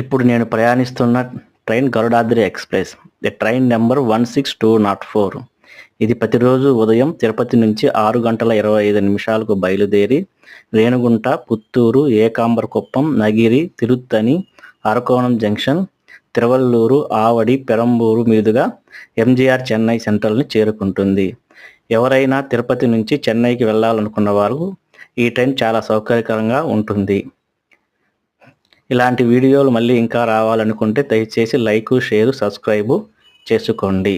ఇప్పుడు నేను ప్రయాణిస్తున్న train Garudadri express. The train number one six two nought four. ఇది ప్రతిరోజు ఉదయం తిరుపతి నుంచి ఆరు గంటల ఇరవై ఐదు నిమిషాలకు బయలుదేరి రేణుగుంట పుత్తూరు ఏకాంబరకుప్పం నగిరి తిరుత్తని అరకోణం జంక్షన్ తిరువల్లూరు ఆవడి పెరంబూరు మీదుగా ఎంజీఆర్ చెన్నై సెంట్రల్ని చేరుకుంటుంది. ఎవరైనా తిరుపతి నుంచి చెన్నైకి వెళ్ళాలనుకున్న వారు ఈ ట్రైన్ చాలా సౌకర్యకరంగా ఉంటుంది. ఇలాంటి వీడియోలు మళ్ళీ ఇంకా రావాలనుకుంటే దయచేసి లైక్ షేర్ సబ్స్క్రైబు చేసుకోండి.